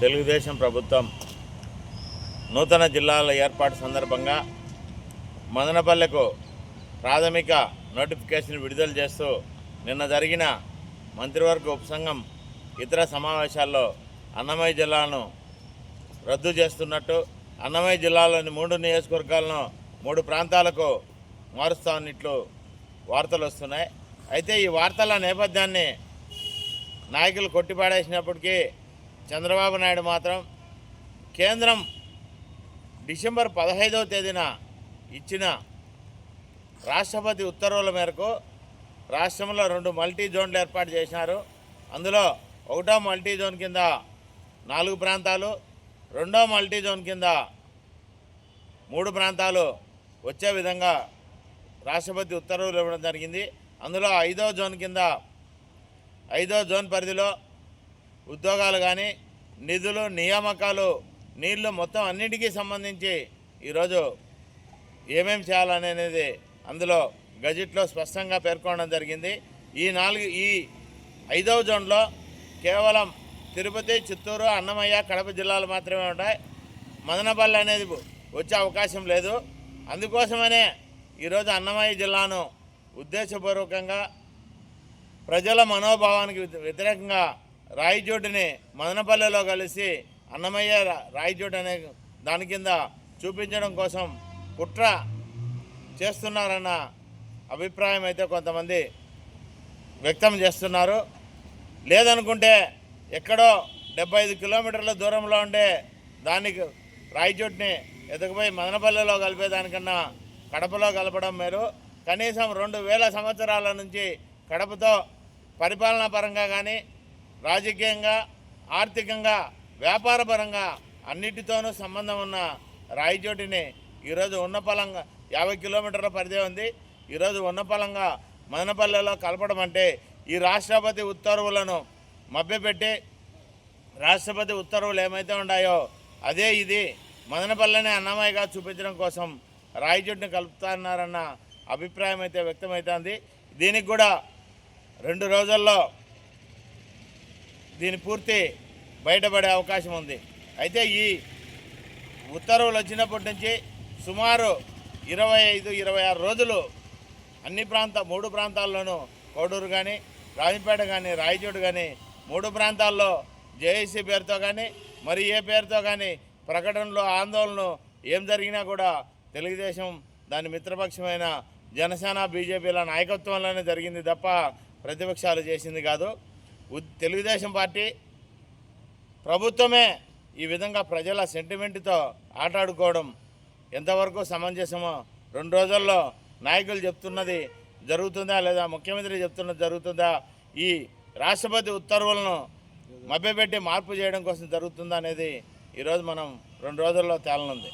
తెలుగుదేశం ప్రభుత్వం నూతన జిల్లాల ఏర్పాటు సందర్భంగా మదనపల్లెకు ప్రాథమిక నోటిఫికేషన్ విడుదల చేస్తూ నిన్న జరిగిన మంత్రివర్గ ఉపసంఘం ఇతర సమావేశాల్లో అన్నమయ్య జిల్లాను రద్దు చేస్తున్నట్టు అన్నమయ్య జిల్లాలోని మూడు నియోజకవర్గాలను మూడు ప్రాంతాలకు మారుస్తామన్నట్లు వార్తలు వస్తున్నాయి. అయితే ఈ వార్తల నేపథ్యాన్ని నాయకులు కొట్టిపాడేసినప్పటికీ చంద్రబాబు నాయుడు మాత్రం కేంద్రం డిసెంబర్ పదహైదవ తేదీన ఇచ్చిన రాష్ట్రపతి ఉత్తర్వుల మేరకు రాష్ట్రంలో రెండు మల్టీ జోన్లు ఏర్పాటు చేసినారు. అందులో ఒకటో మల్టీ జోన్ కింద నాలుగు ప్రాంతాలు రెండో మల్టీ జోన్ కింద మూడు ప్రాంతాలు వచ్చే విధంగా రాష్ట్రపతి ఉత్తర్వులు ఇవ్వడం జరిగింది. అందులో ఐదో జోన్ కింద ఐదో జోన్ పరిధిలో ఉద్యోగాలు కానీ నిధులు నియామకాలు నీళ్ళు మొత్తం అన్నిటికీ సంబంధించి ఈరోజు ఏమేం చేయాలనేది అందులో గజెట్లో స్పష్టంగా పేర్కొనడం జరిగింది. ఈ నాలుగు ఈ ఐదవ జోన్లో కేవలం తిరుపతి చిత్తూరు అన్నమయ్య కడప జిల్లాలు మాత్రమే ఉంటాయి. మదనపల్లి అనేది వచ్చే అవకాశం లేదు. అందుకోసమనే ఈరోజు అన్నమయ్య జిల్లాను ఉద్దేశపూర్వకంగా ప్రజల మనోభావానికి వ్యతిరేకంగా రాయచోటిని మదనపల్లెలో కలిసి అన్నమయ్య రాయచోటి అనే దాని కింద చూపించడం కోసం కుట్ర చేస్తున్నారన్న అభిప్రాయం అయితే కొంతమంది వ్యక్తం చేస్తున్నారు. లేదనుకుంటే ఎక్కడో డెబ్బై ఐదు కిలోమీటర్ల దూరంలో ఉండే దానికి రాయచోటిని ఎదుకుపోయి మదనపల్లెలో కలిపేదానికన్నా కడపలో కలపడం మేలు. కనీసం రెండు వేల సంవత్సరాల నుంచి కడపతో పరిపాలనా పరంగా కానీ రాజకీయంగా ఆర్థికంగా వ్యాపారపరంగా అన్నిటితోనూ సంబంధం ఉన్న రాయిచోటిని ఈరోజు ఉన్నపలంగా యాభై కిలోమీటర్ల పరిధి ఉంది. ఈరోజు ఉన్నపలంగా మదనపల్లెలో కలపడం అంటే ఈ రాష్ట్రపతి ఉత్తర్వులను మభ్యపెట్టి రాష్ట్రపతి ఉత్తర్వులు ఏమైతే ఉన్నాయో అదే ఇది. మదనపల్లెనే అన్నమయ్యగా చూపించడం కోసం రాయచోటిని కలుపుతున్నారన్న అభిప్రాయం అయితే వ్యక్తమవుతోంది. దీనికి కూడా రెండు రోజుల్లో దీని పూర్తి బయటపడే అవకాశం ఉంది. అయితే ఈ ఉత్తర్వులు వచ్చినప్పటి నుంచి సుమారు ఇరవై ఐదు ఇరవై ఆరు రోజులు అన్ని ప్రాంత మూడు ప్రాంతాల్లోనూ కోడూరు కానీ రాజంపేట కానీ రాయచోటు కానీ మూడు ప్రాంతాల్లో జేఏసీ పేరుతో కానీ మరి ఏ పేరుతో కానీ ప్రకటనలో ఆందోళనలు ఏం జరిగినా కూడా తెలుగుదేశం దాని మిత్రపక్షమైన జనసేన బీజేపీల నాయకత్వంలోనే జరిగింది తప్ప ప్రతిపక్షాలు చేసింది కాదు. తెలుగుదేశం పార్టీ ప్రభుత్వమే ఈ విధంగా ప్రజల సెంటిమెంట్తో ఆటాడుకోవడం ఎంతవరకు సమంజసమో రెండు రోజుల్లో నాయకులు చెప్తున్నది జరుగుతుందా లేదా ముఖ్యమంత్రి చెప్తున్నది జరుగుతుందా? ఈ రాష్ట్రపతి ఉత్తర్వులను మభ్యపెట్టి మార్పు చేయడం కోసం జరుగుతుందా అనేది ఈరోజు మనం రెండు రోజుల్లో తేలనుంది.